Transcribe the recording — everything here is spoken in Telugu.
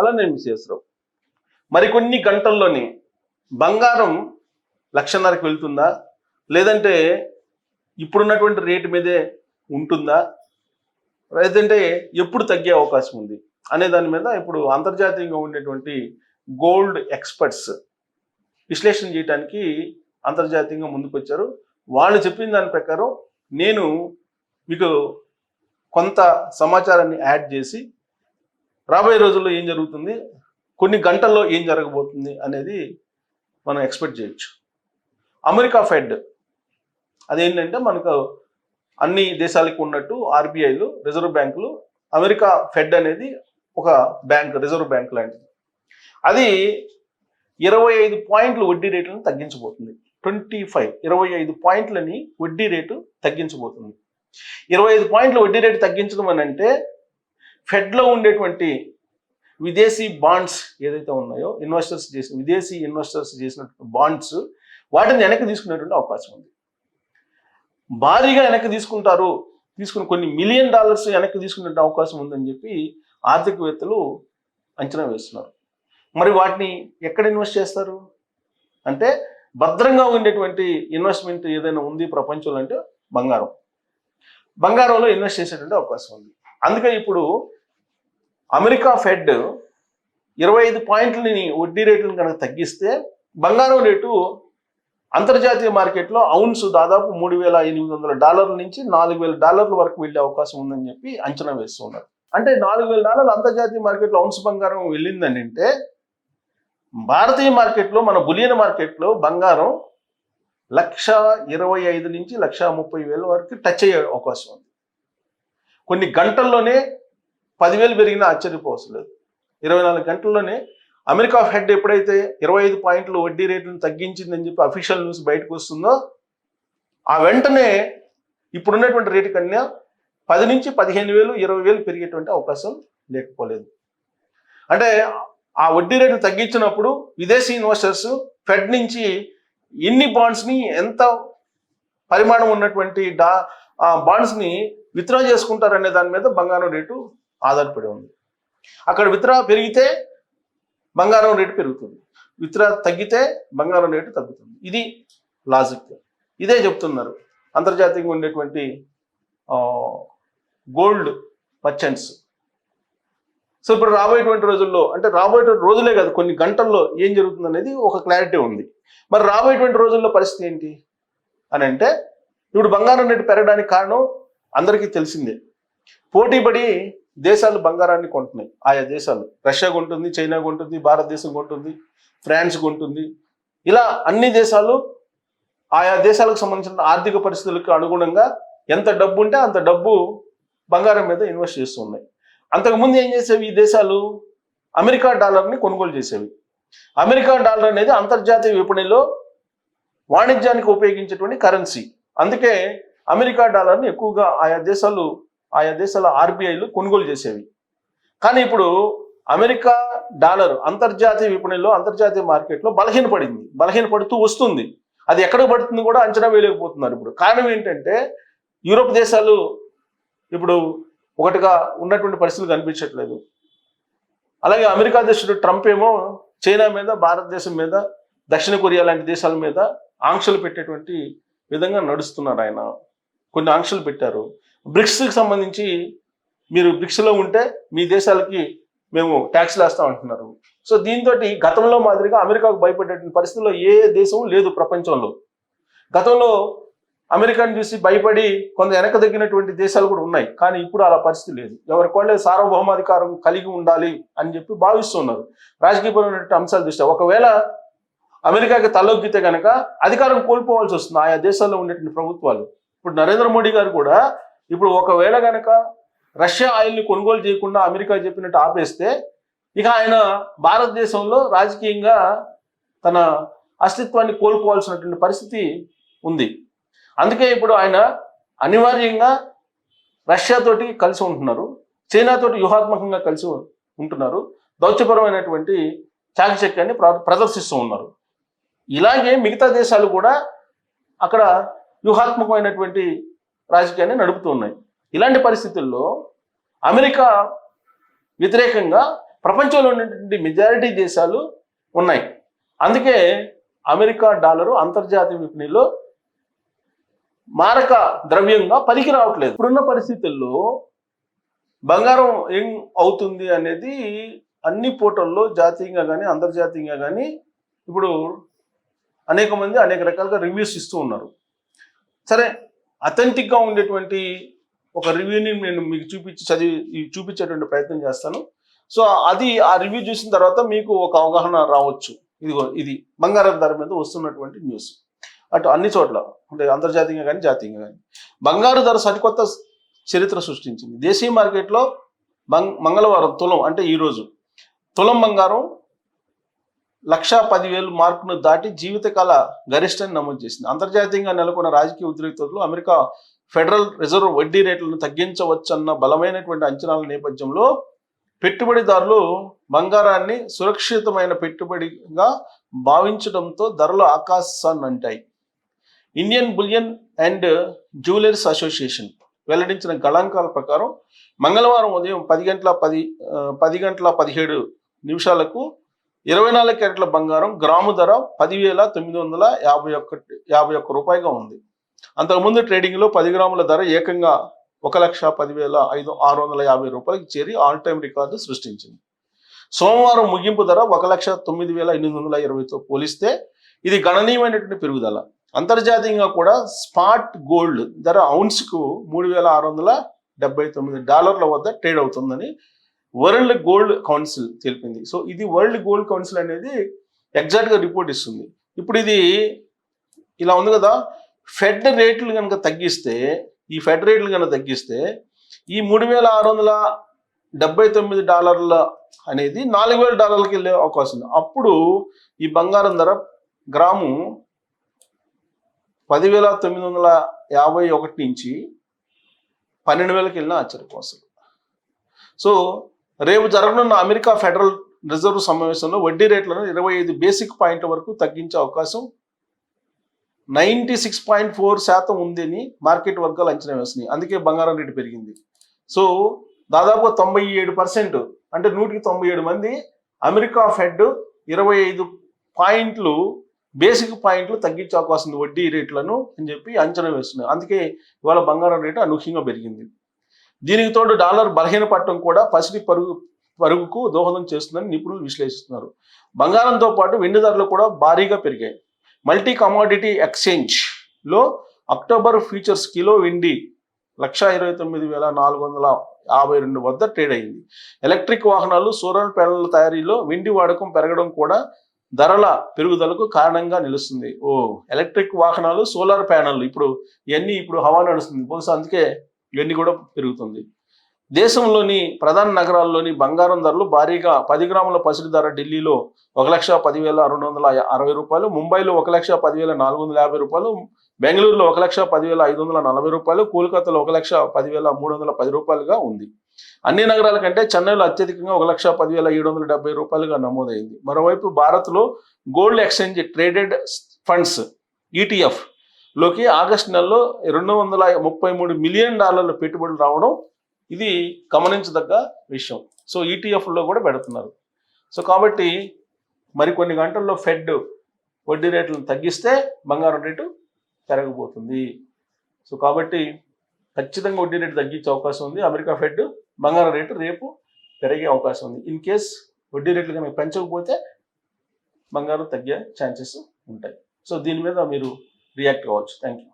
అలానే విశ్వేశ్వరరావు మరికొన్ని గంటల్లోనే బంగారం లక్షన్నరకు వెళ్తుందా? లేదంటే ఇప్పుడున్నటువంటి రేటు మీదే ఉంటుందా? లేదంటే ఎప్పుడు తగ్గే అవకాశం ఉంది? అనే దాని మీద ఇప్పుడు అంతర్జాతీయంగా ఉండేటువంటి గోల్డ్ ఎక్స్పర్ట్స్ విశ్లేషణ చేయడానికి అంతర్జాతీయంగా ముందుకొచ్చారు. వాళ్ళు చెప్పిన దాని ప్రకారం నేను మీకు కొంత సమాచారాన్ని యాడ్ చేసి రాబోయే రోజుల్లో ఏం జరుగుతుంది? కొన్ని గంటల్లో ఏం జరగబోతుంది అనేది మనం ఎక్స్పెక్ట్ చేయొచ్చు. అమెరికా ఫెడ్ అదేంటంటే మనకు అన్ని దేశాలకు ఉన్నట్టు ఆర్బీఐలు రిజర్వ్ బ్యాంకులు అమెరికా ఫెడ్ అనేది ఒక బ్యాంక్ రిజర్వ్ బ్యాంక్ లాంటిది. అది ఇరవై ఐదు పాయింట్లు వడ్డీ రేట్లను తగ్గించబోతుంది. ట్వంటీ ఫైవ్ ఇరవై ఐదు పాయింట్లని వడ్డీ రేటు తగ్గించబోతుంది. ఇరవై ఐదు పాయింట్లు వడ్డీ రేటు తగ్గించడం అని అంటే ఫెడ్లో ఉండేటువంటి విదేశీ బాండ్స్ ఏదైతే ఉన్నాయో ఇన్వెస్టర్స్ చేసిన విదేశీ ఇన్వెస్టర్స్ చేసినటువంటి బాండ్స్ వాటిని వెనక్కి తీసుకునేటువంటి అవకాశం ఉంది. భారీగా వెనక్కి తీసుకుంటారు తీసుకుని కొన్ని మిలియన్ డాలర్స్ వెనక్కి తీసుకునే అవకాశం ఉందని చెప్పి ఆర్థికవేత్తలు అంచనా వేస్తున్నారు. మరి వాటిని ఎక్కడ ఇన్వెస్ట్ చేస్తారు? అంటే భద్రంగా ఉండేటువంటి ఇన్వెస్ట్మెంట్ ఏదైనా ఉంది ప్రపంచంలో అంటే బంగారం. బంగారంలో ఇన్వెస్ట్ చేసేటువంటి అవకాశం ఉంది. అందుకే ఇప్పుడు అమెరికా ఫెడ్ ఇరవై ఐదు పాయింట్లని వడ్డీ రేట్లను కనుక తగ్గిస్తే బంగారం రేటు అంతర్జాతీయ మార్కెట్లో అవున్స్ దాదాపు మూడు వేల ఎనిమిది వందల డాలర్ల నుంచి నాలుగు వేల డాలర్ల వరకు వెళ్ళే అవకాశం ఉందని చెప్పి అంచనా వేస్తున్నారు. అంటే నాలుగు వేల డాలర్లు అంతర్జాతీయ మార్కెట్లో అవున్స్ బంగారం వెళ్ళిందని అంటే భారతీయ మార్కెట్లో మన బులియన్ మార్కెట్లో బంగారం లక్ష ఇరవై ఐదు నుంచి లక్ష ముప్పై వేల వరకు టచ్ అయ్యే అవకాశం ఉంది. కొన్ని గంటల్లోనే పదివేలు పెరిగినా ఆశ్చర్యపోవసం లేదు. ఇరవై నాలుగు గంటల్లోనే అమెరికా హెడ్ ఎప్పుడైతే ఇరవై ఐదు పాయింట్లు వడ్డీ రేట్లను తగ్గించిందని చెప్పి అఫీషియల్ న్యూస్ బయటకు వస్తుందో ఆ వెంటనే ఇప్పుడున్నటువంటి రేటు కన్నా పది నుంచి పదిహేను వేలు ఇరవై వేలు పెరిగేటువంటి అవకాశం లేకపోలేదు. అంటే ఆ వడ్డీ రేటు తగ్గించినప్పుడు విదేశీ ఇన్వెస్టర్స్ ఫెడ్ నుంచి ఎన్ని బాండ్స్ని ఎంత పరిమాణం ఉన్నటువంటి డా ఆ బాండ్స్ని విత్డ్రా చేసుకుంటారనే దాని మీద బంగారం రేటు ఆధారపడి ఉంది. అక్కడ విత్డ్రా పెరిగితే బంగారం రేటు పెరుగుతుంది. విత్డ్రా తగ్గితే బంగారం రేటు తగ్గుతుంది. ఇది లాజిక్. ఇదే చెప్తున్నారు. అంతర్జాతీయంగా ఉండేటువంటి గోల్డ్ మర్చెంట్స్. సో ఇప్పుడు రాబోయేటువంటి రోజుల్లో అంటే రాబోయేటువంటి రోజులే కాదు కొన్ని గంటల్లో ఏం జరుగుతుంది అనేది ఒక క్లారిటీ ఉంది. మరి రాబోయేటువంటి రోజుల్లో పరిస్థితి ఏంటి? అని అంటే ఇప్పుడు బంగారం రేటు పెరగడానికి కారణం అందరికీ తెలిసిందే. పోటీపడి దేశాలు బంగారాన్ని కొంటున్నాయి. ఆయా దేశాలు. రష్యా కొంటుంది చైనా కొంటుంది భారతదేశం కొంటుంది ఫ్రాన్స్ కొంటుంది. ఇలా అన్ని దేశాలు ఆయా దేశాలకు సంబంధించిన ఆర్థిక పరిస్థితులకు అనుగుణంగా ఎంత డబ్బు ఉంటే అంత డబ్బు బంగారం మీద ఇన్వెస్ట్ చేస్తున్నాయి. అంతకుముందు ఏం చేసేవి ఈ దేశాలు? అమెరికా డాలర్ని కొనుగోలు చేసేవి. అమెరికా డాలర్ అనేది అంతర్జాతీయ విపణిలో వాణిజ్యానికి ఉపయోగించేటువంటి కరెన్సీ. అందుకే అమెరికా డాలర్ని ఎక్కువగా ఆయా దేశాలు ఆయా దేశాల ఆర్బీఐలు కొనుగోలు చేసేవి. కానీ ఇప్పుడు అమెరికా డాలర్ అంతర్జాతీయ విపణిలో అంతర్జాతీయ మార్కెట్లో బలహీనపడింది. బలహీనపడుతూ వస్తుంది. అది ఎక్కడ పడుతుంది కూడా అంచనా వేయలేకపోతున్నారు ఇప్పుడు. కారణం ఏంటంటే యూరోప్ దేశాలు ఇప్పుడు ఒకటిగా ఉన్నటువంటి పరిస్థితులు కనిపించట్లేదు. అలాగే అమెరికా అధ్యక్షుడు ట్రంప్ ఏమో చైనా మీద భారతదేశం మీద దక్షిణ కొరియా లాంటి దేశాల మీద ఆంక్షలు పెట్టేటువంటి విధంగా నడుస్తున్నారు ఆయన. కొన్ని ఆంక్షలు పెట్టారు. బ్రిక్స్కి సంబంధించి మీరు బ్రిక్స్లో ఉంటే మీ దేశాలకి మేము ట్యాక్స్లు వేస్తాం అంటున్నారు. సో దీంతో గతంలో మాదిరిగా అమెరికాకు భయపడేటువంటి పరిస్థితుల్లో ఏ దేశం లేదు ప్రపంచంలో. గతంలో అమెరికాను చూసి భయపడి కొంత వెనక తగ్గినటువంటి దేశాలు కూడా ఉన్నాయి. కానీ ఇప్పుడు అలా పరిస్థితి లేదు. ఎవరికి వాళ్ళే సార్వభౌమాధికారం కలిగి ఉండాలి అని చెప్పి భావిస్తున్నారు. రాజకీయపరమైనటువంటి అంశాలు దృష్ట్యా ఒకవేళ అమెరికాకి తలొగ్గితే కనుక అధికారం కోల్పోవాల్సి వస్తుంది. ఆయా దేశాల్లో ఉండేటువంటి ప్రభుత్వాలు. ఇప్పుడు నరేంద్ర మోడీ గారు కూడా ఇప్పుడు ఒకవేళ కనుక రష్యా ఆయిల్ని కొనుగోలు చేయకుండా అమెరికా చెప్పినట్టు ఆపేస్తే ఇక ఆయన భారతదేశంలో రాజకీయంగా తన అస్తిత్వాన్ని కోల్పోవాల్సినటువంటి పరిస్థితి ఉంది. అందుకే ఇప్పుడు ఆయన అనివార్యంగా రష్యాతోటి కలిసి ఉంటున్నారు చైనాతోటి వ్యూహాత్మకంగా కలిసి ఉంటున్నారు దౌత్యపరమైనటువంటి చాకచక్యాన్ని ప్ర- ప్రదర్శిస్తూ ఉన్నారు. ఇలాగే మిగతా దేశాలు కూడా అక్కడ వ్యూహాత్మకమైనటువంటి రాజకీయాన్ని నడుపుతూ ఉన్నాయి. ఇలాంటి పరిస్థితుల్లో అమెరికా వ్యతిరేకంగా ప్రపంచంలో ఉన్నటువంటి మెజారిటీ దేశాలు ఉన్నాయి. అందుకే అమెరికా డాలరు అంతర్జాతీయ విపణిలో మారక ద్రవ్యంగా పనికి రావట్లేదు. ఇప్పుడున్న పరిస్థితుల్లో బంగారం ఏం అవుతుంది అనేది అన్ని పోర్టల్లో జాతీయంగా కానీ అంతర్జాతీయంగా కానీ ఇప్పుడు అనేక మంది అనేక రకాలుగా రివ్యూస్ ఇస్తూ ఉన్నారు. సరే అథెంటిక్గా ఉండేటువంటి ఒక రివ్యూని నేను మీకు చూపించి చదివి చూపించేటువంటి ప్రయత్నం చేస్తాను. సో అది ఆ రివ్యూ చూసిన తర్వాత మీకు ఒక అవగాహన రావచ్చు. ఇదిగో ఇది బంగారం ధర మీద వస్తున్నటువంటి న్యూస్. అటు అన్ని చోట్ల అంటే అంతర్జాతీయంగా కానీ జాతీయంగా కానీ. బంగారు ధర సరికొత్త చరిత్ర సృష్టించింది. దేశీయ మార్కెట్లో మంగళవారం తులం అంటే ఈరోజు తులం బంగారం లక్షా పదివేలు మార్కును దాటి జీవితకాల గరిష్టాన్ని నమోదు చేసింది. అంతర్జాతీయంగా నెలకొన్న రాజకీయ ఉద్రిక్తతలు అమెరికా ఫెడరల్ రిజర్వ్ వడ్డీ రేట్లను తగ్గించవచ్చన్న బలమైనటువంటి అంచనాల నేపథ్యంలో పెట్టుబడిదారులు బంగారాన్ని సురక్షితమైన పెట్టుబడిగా భావించడంతో ధరలు ఆకాశాన్ని అంటాయి. Indian bullion and jewellers association వెల్లడించిన గణాంకాల ప్రకారం మంగళవారం ఉదయం పది గంటల పది పది గంటల పదిహేడు నిమిషాలకు ఇరవై నాలుగు క్యారెట్ల బంగారం గ్రాము ధర పదివేల తొమ్మిది వందల యాభై ఒకటి యాభై ఒక్క రూపాయిగా ఉంది. అంతకుముందు ట్రేడింగ్లో పది గ్రాముల ధర ఏకంగా ఒక లక్ష పదివేల ఐదు ఆరు వందల యాభై రూపాయలకి చేరి ఆల్ టైమ్ రికార్డు సృష్టించింది. సోమవారం ముగింపు ధర ఒక లక్ష తొమ్మిది వేల ఎనిమిది వందల ఇరవైతో పోలిస్తే ఇది గణనీయమైనటువంటి పెరుగుదల. అంతర్జాతీయంగా కూడా స్పాట్ గోల్డ్ ధర ఔన్స్కు మూడు వేల ఆరు వందల డెబ్బై తొమ్మిది డాలర్ల వద్ద ట్రేడ్ అవుతుందని వరల్డ్ గోల్డ్ కౌన్సిల్ తెలిపింది. సో ఇది వరల్డ్ గోల్డ్ కౌన్సిల్ అనేది ఎగ్జాక్ట్గా రిపోర్ట్ ఇస్తుంది. ఇప్పుడు ఇది ఇలా ఉంది కదా ఫెడ్ రేట్లు కనుక తగ్గిస్తే ఈ ఫెడ్ రేట్లు కనుక తగ్గిస్తే ఈ మూడు వేల ఆరు వందల డెబ్బై తొమ్మిది డాలర్ల అనేది నాలుగు వేల డాలర్లకి వెళ్ళే అవకాశం ఉంది. అప్పుడు ఈ బంగారం ధర గ్రాము పదివేల తొమ్మిది వందల యాభై ఒకటి నుంచి పన్నెండు వేలకి వెళ్ళిన ఆశ్చర్యపోసం సో రేపు జరగనున్న అమెరికా ఫెడరల్ రిజర్వ్ సమావేశంలో వడ్డీ రేట్లను ఇరవై ఐదు బేసిక్ పాయింట్ల వరకు తగ్గించే అవకాశం నైంటీ సిక్స్ పాయింట్ ఫోర్ శాతం ఉందని మార్కెట్ వర్గాలు అంచనా వేస్తున్నాయి. అందుకే బంగారం రేటు పెరిగింది. సో దాదాపు తొంభై ఏడు పర్సెంట్ అంటే నూటికి తొంభై ఏడు మంది అమెరికా ఫెడ్ ఇరవై ఐదు పాయింట్లు బేసిక్ పాయింట్లు తగ్గించే అవకాశం ఉంది వడ్డీ రేట్లను అని చెప్పి అంచనా వేస్తున్నాయి. అందుకే ఇవాళ బంగారం రేటు అనూహ్యంగా పెరిగింది. దీనికి తోడు డాలర్ బలహీన పట్టడం కూడా పసిడి పరుగు పరుగుకు దోహదం చేస్తుందని నిపుణులు విశ్లేషిస్తున్నారు. బంగారంతో పాటు వెండి ధరలు కూడా భారీగా పెరిగాయి. మల్టీ కమాడిటీ ఎక్స్చేంజ్లో అక్టోబర్ ఫ్యూచర్స్ కిలో వెండి లక్ష ఇరవై తొమ్మిది వేల నాలుగు వందల యాభై రెండు వద్ద ట్రేడ్ అయింది. ఎలక్ట్రిక్ వాహనాలు సోలార్ ప్యానెల్ తయారీలో వెండి వాడకం పెరగడం కూడా ధరల పెరుగుదలకు కారణంగా నిలుస్తుంది. ఓ ఎలక్ట్రిక్ వాహనాలు సోలార్ ప్యానెల్ ఇప్పుడు ఇవన్నీ ఇప్పుడు హవా నడుస్తుంది. బహుశా అందుకే ఇవన్నీ కూడా పెరుగుతుంది. దేశంలోని ప్రధాన నగరాల్లోని బంగారం ధరలు భారీగా పది గ్రాముల పసిడి ధర ఢిల్లీలో ఒక లక్ష పదివేల రెండు వందల అరవై రూపాయలు ముంబైలో ఒక లక్ష పదివేల నాలుగు వందల యాభై రూపాయలు బెంగళూరులో ఒక లక్ష పదివేల ఐదు వందల నలభై రూపాయలు కోల్కతాలో ఒక లక్ష పదివేల మూడు వందల పది రూపాయలుగా ఉంది. అన్ని నగరాల కంటే చెన్నైలో అత్యధికంగా ఒక లక్ష పదివేల ఏడు వందల డెబ్బై రూపాయలుగా నమోదైంది. మరోవైపు భారత్లో gold exchange traded funds ETF లోకి ఆగస్టు నెలలో రెండు వందల ముప్పై మూడు మిలియన్ డాలర్ల పెట్టుబడులు రావడం ఇది గమనించదగ్గ విషయం. సో ఈటీఎఫ్లో కూడా పెడుతున్నారు. సో కాబట్టి మరికొన్ని గంటల్లో ఫెడ్ వడ్డీ రేట్లను తగ్గిస్తే బంగారం రేటు పెరగబోతుంది. సో కాబట్టి ఖచ్చితంగా వడ్డీ రేటు తగ్గించే అవకాశం ఉంది. అమెరికా ఫెడ్ బంగారం రేటు రేపు పెరిగే అవకాశం ఉంది. ఇన్ కేస్ వడ్డీ రేట్లు కనుక పెంచకపోతే బంగారం తగ్గే ఛాన్సెస్ ఉంటాయి. సో దీని మీద మీరు రియాక్ట్ కావచ్చు థ్యాంక్ యూ